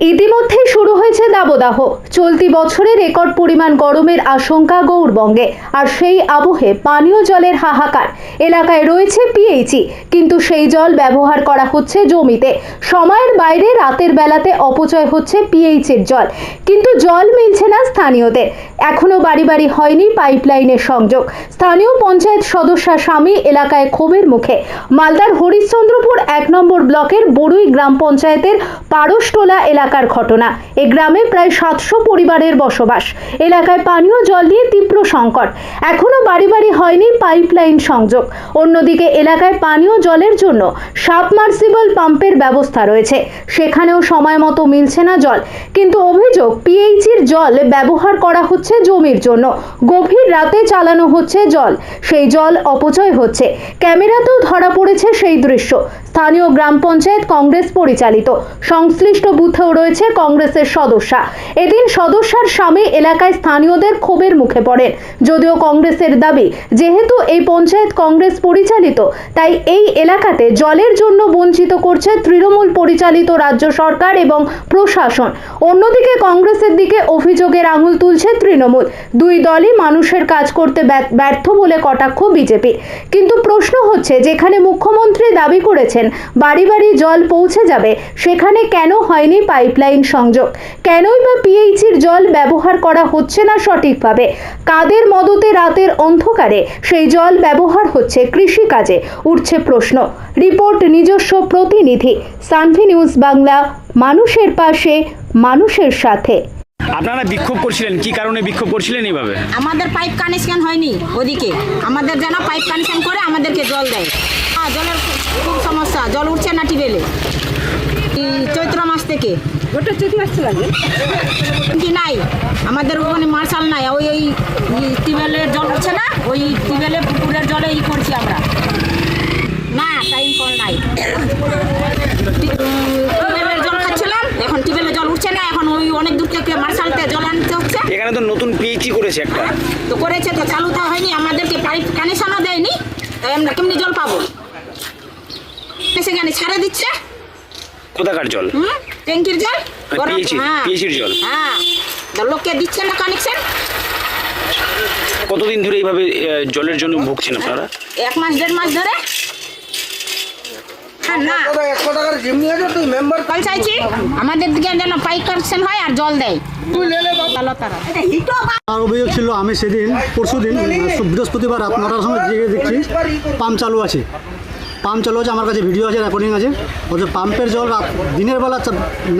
ইতিমধ্যে শুরু হয়েছে দাবদাহ। চলতি বছরে রেকর্ড পরিমাণ গরমের আশঙ্কা গৌরবঙ্গে। আর সেই আবহে পানীয় জলের হাহাকার। এলাকায় রয়েছে পিএইচই, কিন্তু সেই জল ব্যবহার করা হচ্ছে জমিতে। সময়ের বাইরে রাতের বেলাতে অপচয় হচ্ছে পিএইচের জল। কিন্তু জল মিলছে না স্থানীয়দের। এখনও বাড়ি বাড়ি হয়নি পাইপলাইনের সংযোগ। স্থানীয় পঞ্চায়েত সদস্যা স্বামী এলাকায় ক্ষোভের মুখে। মালদার হরিশ্চন্দ্রপুর এক নম্বর ব্লকের বড়ুই গ্রাম পঞ্চায়েতের পারসটোলা এলাকার ঘটনা। এ গ্রামে প্রায় সাতশো পরিবারের বসবাস। এলাকায় পানীয় জল নিয়ে তীব্র সংকট। এখনও বাড়ি বাড়ি হয়নি পাইপলাইন সংযোগ। অন্যদিকে এলাকায় পানীয় জলের জন্য সাবমার্সিবল পাম্পের ব্যবস্থা রয়েছে। সেখানেও সময় মতো মিলছে না জল। কিন্তু অভিযোগ পিএইচির জল ব্যবহার করা হচ্ছে জমির জন্য। গভীর রাতে চালানো হচ্ছে জল। সেই জল অপচয় হচ্ছে। ক্যামেরাতেও ধরা পড়েছে সেই দৃশ্য। স্থানীয় গ্রাম পঞ্চায়েত কংগ্রেস পরিচালিত। সংশ্লিষ্ট বুথেও রয়েছে কংগ্রেসের সদস্যা। এদিন সদস্যার স্বামী এলাকায় স্থানীয়দের ক্ষোভের মুখে পড়েন। যদিও কংগ্রেসের দাবি, যেহেতু এই পঞ্চায়েত কংগ্রেস পরিচালিত, তাই এই এলাকাতে জলের জন্য বঞ্চিত করছে তৃণমূল পরিচালিত রাজ্য সরকার এবং প্রশাসন। অন্যদিকে কংগ্রেসের দিকে অভিযোগের আঙুল তুলছে তৃণমূল। দুই দলই মানুষের কাজ করতে ব্যর্থ- বলে কটাক্ষ বিজেপির কিন্তু প্রশ্ন হচ্ছে, যেখানে মুখ্যমন্ত্রী দাবি করেছেন, বাড়ি বাড়ি জল পৌঁছে যাবে, সেখানে কেন হয়নি পাইপলাইন সংযোগ। কেনই বা পিএইচির জল ব্যবহার করা হচ্ছে না সঠিকভাবে? কাদের মদতে রাতের অন্ধকারে সেই জল ব্যবহার হচ্ছে কৃষিকাজে? উঠছে প্রশ্ন। রিপোর্ট নিজস্ব প্রতিনিধি সানভি নিউজ বাংলা মানুষের পাশে মানুষের সাথে। আপনারা বিক্ষোভ করছিলেন কি কারণে বিক্ষোভ করছিলেন এইভাবে? আমাদের পাইপ কানেকশন হয়নি ওদিকে। আমাদের যেন পাইপ কানেকশন করে আমাদেরকে জল দেয়। হ্যাঁ জলের খুব সমস্যা জল উঠছে না টিবেলে। এই চৈত্র মাস থেকে। ওটা চৈত মাস লাগে। কি নাই আমাদের ওখানে মার্শাল নাই ওই ওই টিবেলের জল উঠছে না ওই টিবেলে পুকুরের জলে ই করছি আমরা। না টাইম কল নাই। টি- উম, টিবেলের জল খাচ্ছিলাম এখন টিবেলের জল উঠছে না এখন ওই অনেক দূর থেকে মার্শালতে জল আনতে হচ্ছে। এখানে তো নতুন পিএইচি করেছে একটা। তো করেছে তো চালু তো হয়নি আমাদেরকে পাইপ কানেকশনও দেয়নি তাই আমরা কেমনি জল পাবো? সেখানে ছাড়ে দিচ্ছে। কোথাকার জল? ট্যাঙ্কির জল? PHC হ্যাঁ। জল। হ্যাঁ। লোককে দিচ্ছে না কানেকশন? কতদিন ধরে এইভাবে জলের জন্য ভুগছেন আপনারা? এক মাস দেড় মাস ধরে? হ্যাঁ না। একশো টাকার জিমনি আছে তুই মেম্বার কল চাইছি আমাদের দিকে যেন পাইপ কানেকশন হয় আর জল দেয়। আর অভিযোগ ছিল আমি সেদিন পরশু দিন বৃহস্পতিবার রাত নটার সময় জেগে দেখছি পাম্প চালু আছে। পাম্প চালু আছে আমার কাছে ভিডিও আছে রেকর্ডিং আছে। অথচ পাম্পের জল দিনের বেলা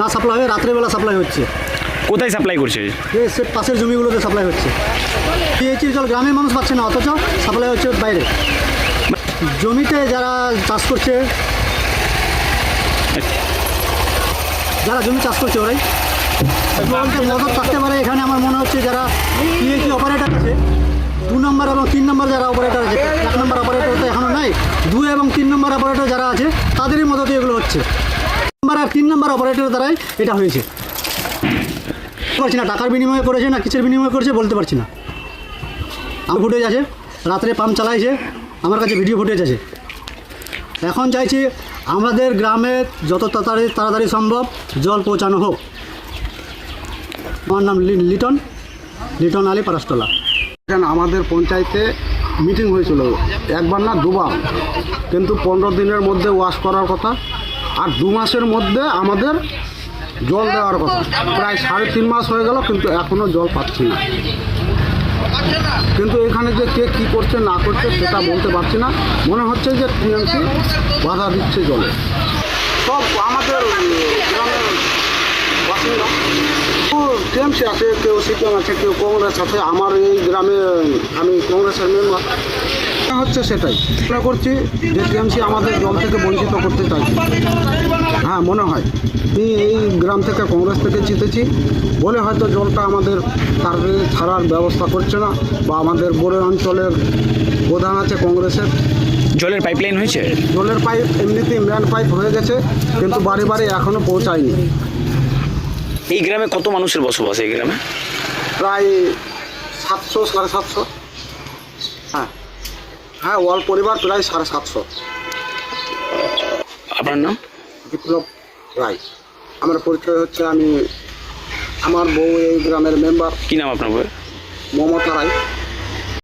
না সাপ্লাই হয়ে রাত্রের বেলা সাপ্লাই হচ্ছে। কোথায় সাপ্লাই করছে? সে পাশের জমিগুলোতে সাপ্লাই হচ্ছে। পিএইচির জল গ্রামের মানুষ পাচ্ছে না অথচ সাপ্লাই হচ্ছে বাইরে। জমিতে যারা চাষ করছে যারা জমি চাষ করছে ওরাই। মদত থাকতে পারে এখানে আমার মনে হচ্ছে যারা পিএইচি অপারেটর আছে দু নম্বর এবং তিন নম্বর যারা অপারেটর আছে এক নম্বর অপারেটর তো এখনও নাই দুই এবং তিন নম্বর অপারেটর যারা আছে, তাদেরই মদতে এগুলো হচ্ছে। নম্বর আর তিন নম্বর অপারেটরের দ্বারাই এটা হয়েছে। পারছি না, টাকার বিনিময়ে করেছে না কিসের বিনিময়ে করেছে বলতে পারছি না। আমার ফুটেজ আছে, রাত্রে পাম্প চালাইছে, আমার কাছে ভিডিও ফুটেজ আছে। এখন চাইছি আমাদের গ্রামে যত তাড়াতাড়ি তাড়াতাড়ি সম্ভব জল পৌঁছানো হোক। আমার নাম লিটন লিটন আলী পারাস্তলা। আমাদের পঞ্চায়েতে মিটিং হয়েছিল। একবার না দুবার। কিন্তু পনেরো দিনের মধ্যে ওয়াশ করার কথা আর দু মাসের মধ্যে আমাদের জল দেওয়ার কথা। প্রায় সাড়ে তিন মাস হয়ে গেল, কিন্তু এখনও জল পাচ্ছি না। কিন্তু এখানে যে কে কী করছে, না করছে, সেটা বলতে পারছি না। মনে হচ্ছে যে টিএমসি বাধা দিচ্ছে জলে। সব আমাদের টিএমসি আছে কেউ সিপিএম আছে কেউ কংগ্রেস আছে আমার এই গ্রামে আমি কংগ্রেসের মেম্বার হচ্ছে সেটাই মনে করছি যে টিএমসি আমাদের জল থেকে বঞ্চিত করতে চাইছে হ্যাঁ মনে হয় আমি এই গ্রাম থেকে কংগ্রেস থেকে জিতেছি বলে হয়তো জলটা আমাদের তার ছাড়ার ব্যবস্থা করছে না বা আমাদের বড় অঞ্চলের প্রধান আছে কংগ্রেসের জলের পাইপলাইন হয়েছে? জলের পাইপ এমনিতেই ম্যান পাইপ হয়ে গেছে, কিন্তু বাড়ি বাড়ি এখনও পৌঁছায়নি। এই গ্রামে কত মানুষের বসবাস এই গ্রামে? প্রায় সাতশো সাড়ে সাতশো। হ্যাঁ। হ্যাঁ ওয়াল পরিবার প্রায় সাড়ে সাতশো। আপনার নাম? বিপ্লব রায়। আমার পরিচয় হচ্ছে আমি আমার বউ এই গ্রামের মেম্বার কি নাম আপনার বউ মমতা রায়।